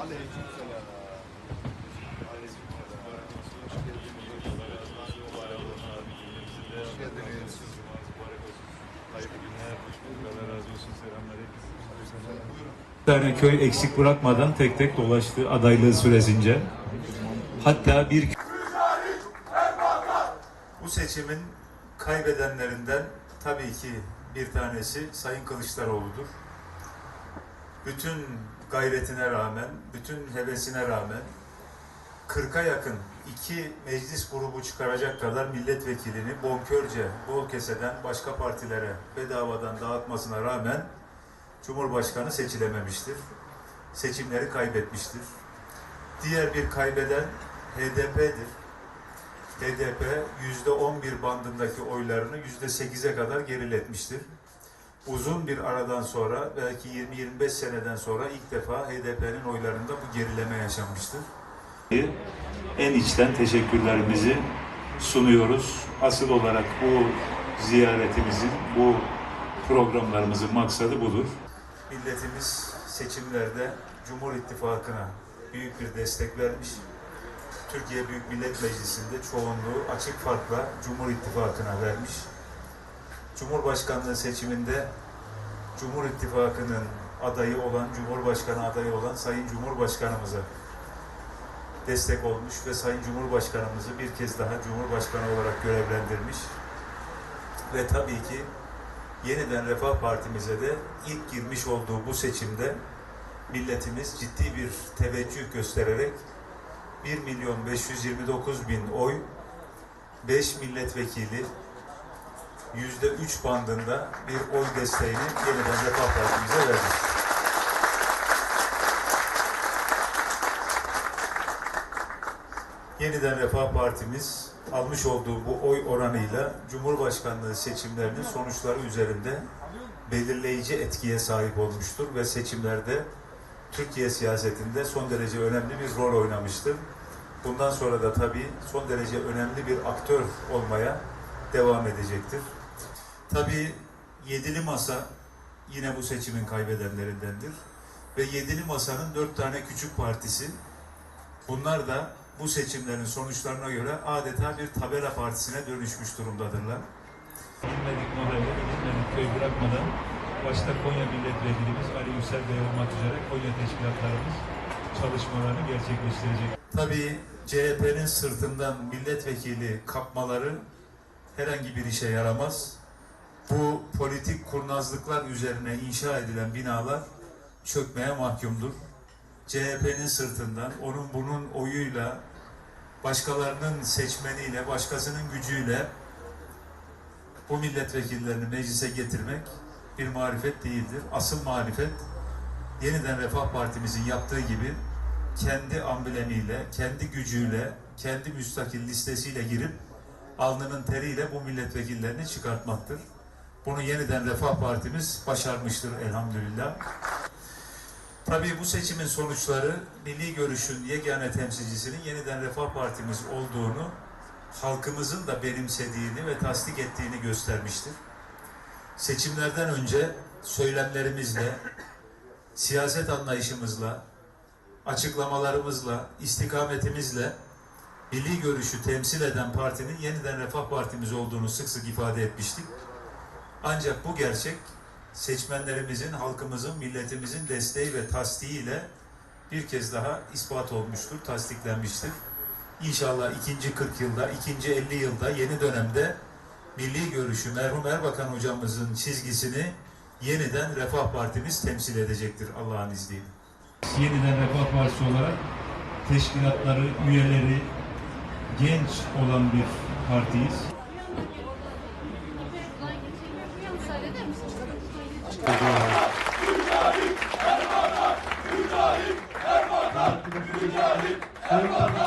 Aleykümselam. Tane köy eksik bırakmadan tek tek dolaştı adaylığı süresince. Hatta bir Bu seçimin kaybedenlerinden tabii ki bir tanesi Sayın Kılıçdaroğlu'dur. Bütün gayretine rağmen, bütün hevesine rağmen 40'a yakın iki meclis grubu çıkaracak kadar milletvekilini bonkörce, bol keseden başka partilere bedavadan dağıtmasına rağmen Cumhurbaşkanı seçilememiştir. Seçimleri kaybetmiştir. Diğer bir kaybeden HDP'dir. HDP yüzde 11 bandındaki oylarını yüzde 8'e kadar geriletmiştir. Uzun bir aradan sonra belki 20-25 seneden sonra ilk defa HDP'nin oylarında bu gerileme yaşanmıştır. en içten teşekkürlerimizi sunuyoruz. Asıl olarak bu ziyaretimizin, bu programlarımızın maksadı budur. Milletimiz seçimlerde Cumhur İttifakı'na büyük bir destek vermiş. Türkiye Büyük Millet Meclisi'nde çoğunluğu açık farkla Cumhur İttifakı'na vermiş. Cumhurbaşkanlığı seçiminde Cumhur İttifakı'nın adayı olan, Cumhurbaşkanı adayı olan Sayın Cumhurbaşkanımıza destek olmuş ve Sayın Cumhurbaşkanımızı bir kez daha Cumhurbaşkanı olarak görevlendirmiş. Ve tabii ki yeniden Refah Partimize de ilk girmiş olduğu bu seçimde milletimiz ciddi bir teveccüh göstererek 1 milyon 529 bin oy, 5 milletvekili, yüzde 3 bandında bir oy desteğini yeniden Refah Partimize verdi. Yeniden Refah Partimiz almış olduğu bu oy oranıyla Cumhurbaşkanlığı seçimlerinin sonuçları üzerinde belirleyici etkiye sahip olmuştur ve seçimlerde Türkiye siyasetinde son derece önemli bir rol oynamıştır. Bundan sonra da tabii son derece önemli bir aktör olmaya devam edecektir. Tabii Yedili Masa yine bu seçimin kaybedenlerindendir. Ve Yedili Masa'nın dört tane küçük partisi bunlar da bu seçimlerin sonuçlarına göre adeta bir tabela partisine dönüşmüş durumdadırlar. Bilmedik modeli, bilmedik köy bırakmadan başta Konya Milletvekilimiz Ali Yüksel Bey olmak üzere Konya teşkilatlarımız çalışmalarını gerçekleştirecek. Tabii CHP'nin sırtından milletvekili kapmaları herhangi bir işe yaramaz. Bu politik kurnazlıklar üzerine inşa edilen binalar çökmeye mahkumdur. CHP'nin sırtından, onun bunun oyuyla, başkalarının seçmeniyle, başkasının gücüyle bu milletvekillerini meclise getirmek bir marifet değildir. Asıl marifet yeniden Refah Partimizin yaptığı gibi kendi amblemiyle, kendi gücüyle, kendi müstakil listesiyle girip alnının teriyle bu milletvekillerini çıkartmaktır. Bunu yeniden Refah Partimiz başarmıştır elhamdülillah. Tabii bu seçimin sonuçları Milli Görüş'ün yegane temsilcisinin yeniden Refah Partimiz olduğunu halkımızın da benimsediğini ve tasdik ettiğini göstermiştir. Seçimlerden önce söylemlerimizle, siyaset anlayışımızla, açıklamalarımızla, istikametimizle milli görüşü temsil eden partinin yeniden Refah Partimiz olduğunu sık sık ifade etmiştik. Ancak bu gerçek seçmenlerimizin, halkımızın, milletimizin desteği ve tasdiğiyle bir kez daha ispat olmuştur, tasdiklenmiştir. İnşallah ikinci 40 yılda, ikinci 50 yılda, yeni dönemde milli görüşü merhum Erbakan hocamızın çizgisini yeniden Refah Partimiz temsil edecektir Allah'ın izniyle. Yeniden Refah Partisi olarak teşkilatları, üyeleri genç olan bir partiyiz. Mücahit, Erbakan! Mücahit, Erbakan!